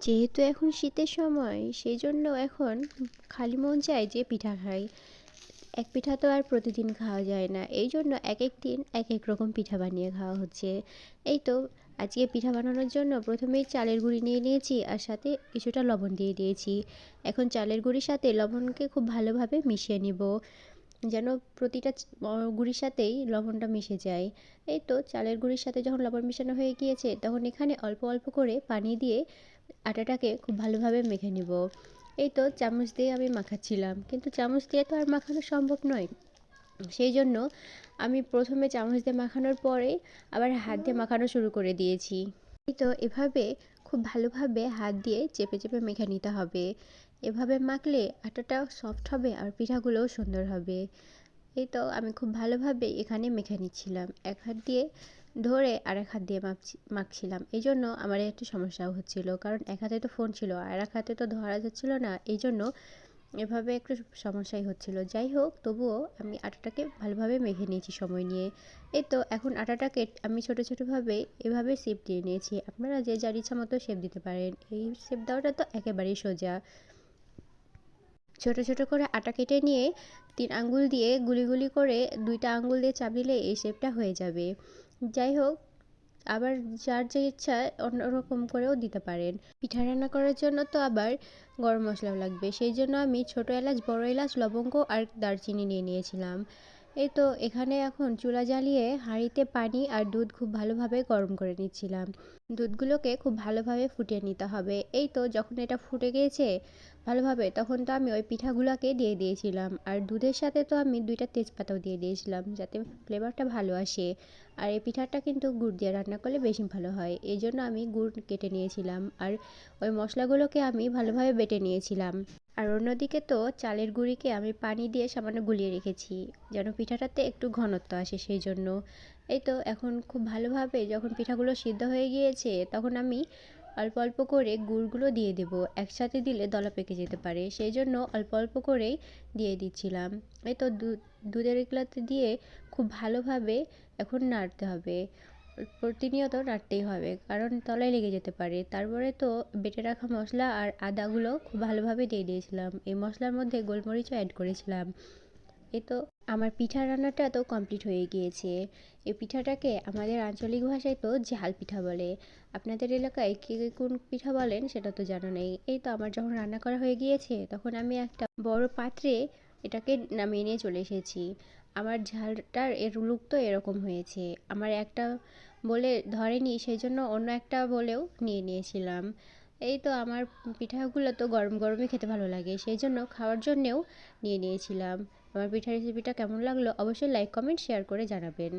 যেহেতু এখন শীতের সময় সেই জন্য এখন খালি মন চায় যে পিঠা খাই। এক পিঠা তো আর প্রতিদিন খাওয়া যায় না। এই জন্য এক এক দিন এক এক রকম পিঠা বানিয়ে খাওয়া হচ্ছে। এই তো, আজকে পিঠা বানানোর জন্য প্রথমেই চালের গুঁড়ি নিয়ে নিয়েছি আর সাথে কিছুটা লবণ দিয়ে দিয়েছি। এখন চালের গুঁড়ির সাথে লবণকে খুব ভালোভাবে মিশিয়ে নিব, যেন প্রতিটা গুঁড়ির সাথেই লবণটা মিশে যায়। এই তো, চালের গুঁড়ির সাথে যখন লবণ মেশানো হয়ে গিয়েছে, তখন এখানে অল্প অল্প করে পানি দিয়ে আটাটাকে খুব ভালোভাবে মেখে নিব। এই তো চামচ দিয়ে আমি মাখাচ্ছিলাম, কিন্তু চামচ দিয়ে তো আর মাখানো সম্ভব নয়। সেই জন্য আমি প্রথমে চামচ দিয়ে মাখানোর পরে আবার হাত দিয়ে মাখানো শুরু করে দিয়েছি। এই তো এভাবে খুব ভালোভাবে হাত দিয়ে চেপে চেপে মেখে নিতে হবে। এভাবে মাখলে আটাটাও সফট হবে আর পিঠাগুলোও সুন্দর হবে। এই তো আমি খুব ভালোভাবে এখানে মেখে নিচ্ছিলাম। এক হাত দিয়ে ধরে আর এক হাত দিয়ে মাখছি মাখছিলাম। এই জন্য আমার একটু সমস্যাও হচ্ছিল। কারণ এক হাতে তো ফোন ছিল, আর এক হাতে তো ধরা যাচ্ছিল না। এই জন্য এভাবে একটু সমস্যাই হচ্ছিল। যাই হোক, তবুও আমি আটাটাকে ভালোভাবে মেখে নিয়েছি সময় নিয়ে। এই তো, এখন আটাটাকে আমি ছোটো ছোটোভাবে এভাবে শেপ দিয়ে নিয়েছি। আপনারা যে যার ইচ্ছা মতো শেপ দিতে পারেন। এই শেপ দেওয়াটা তো একেবারেই সোজা। ছোট ছোট করে আটা কেটে নিয়ে তিন আঙ্গুল দিয়ে গুলি গুলি করে দুইটা আঙ্গুল দিয়ে চাপ দিলে এই শেপটা হয়ে যাবে। যাই হোক, আবার যার যে ইচ্ছা অন্যরকম করেও দিতে পারেন। পিঠা রান্না করার জন্য তো আবার গরম মশলাও লাগবে। সেই জন্য আমি ছোটো এলাচ, বড় এলাচ, লবঙ্গ আর দারচিনি নিয়ে নিয়েছিলাম। এই তো এখানে এখন চুলা জ্বালিয়ে হাঁড়িতে পানি আর দুধ খুব ভালোভাবে গরম করে নিচ্ছিলাম। দুধগুলোকে খুব ভালোভাবে ফুটিয়ে নিতে হবে। এই তো যখন এটা ফুটে গিয়েছে ভালোভাবে, তখন তো আমি ওই পিঠাগুলোকে দিয়ে দিয়েছিলাম। আর দুধের সাথে তো আমি দুইটা তেজপাতাও দিয়ে দিয়েছিলাম, যাতে ফ্লেভারটা ভালো আসে। আর এই পিঠাটা কিন্তু গুড় দিয়ে রান্না করলে বেশি ভালো হয়। এই জন্য আমি গুড় কেটে নিয়েছিলাম। আর ওই মশলাগুলোকে আমি ভালোভাবে বেটে নিয়েছিলাম। আর অন্যদিকে তো চালের গুঁড়িকে আমি পানি দিয়ে সামান্য গুলিয়ে রেখেছি, যেন পিঠাটাতে একটু ঘনত্ব আসে সেই জন্য। এই তো, এখন খুব ভালোভাবে যখন পিঠাগুলো সিদ্ধ হয়ে গিয়েছে, তখন আমি অল্প অল্প করে গুড়গুলো দিয়ে দেব। একসাথে দিলে দলা পেকে যেতে পারে। সেই জন্য অল্প অল্প করেই দিয়ে দিচ্ছিলাম। এই তো দুধ দুধের এগুলোতে দিয়ে খুব ভালোভাবে এখন নাড়তে হবে। প্রতিনিয়ত নাড়তেই হবে, কারণ তলায় লেগে যেতে পারে। তারপরে তো বেটে রাখা মশলা আর আদাগুলো খুব ভালোভাবে দিয়ে দিয়েছিলাম। এই মশলার মধ্যে গোলমরিচও অ্যাড করেছিলাম। এই তো আমার পিঠা রান্নাটা তো কমপ্লিট হয়ে গিয়েছে। এই পিঠাটাকে আমাদের আঞ্চলিক ভাষায় তো ঝাল পিঠা বলে। আপনাদের এলাকায় কে কোন পিঠা বলেন সেটা তো জানা নেই। এই তো আমার যখন রান্না করা হয়ে গিয়েছে, তখন আমি একটা বড় পাত্রে এটাকে নামিয়ে নিয়ে চলে এসেছি। আমার ঝালটার এর লুক তো এরকম হয়েছে। আমার একটা বলে ধরেনি সেই জন্য অন্য একটা বলেও নিয়ে নিয়েছিলাম। এই তো আমার পিঠাগুলো তো গরম গরমই খেতে ভালো লাগে, সেই জন্য খাওয়ার জন্যেও নিয়ে নিয়েছিলাম। আমার পিঠা রেসিপিটা কেমন লাগল অবশ্যই লাইক কমেন্ট শেয়ার করে জানাবেন।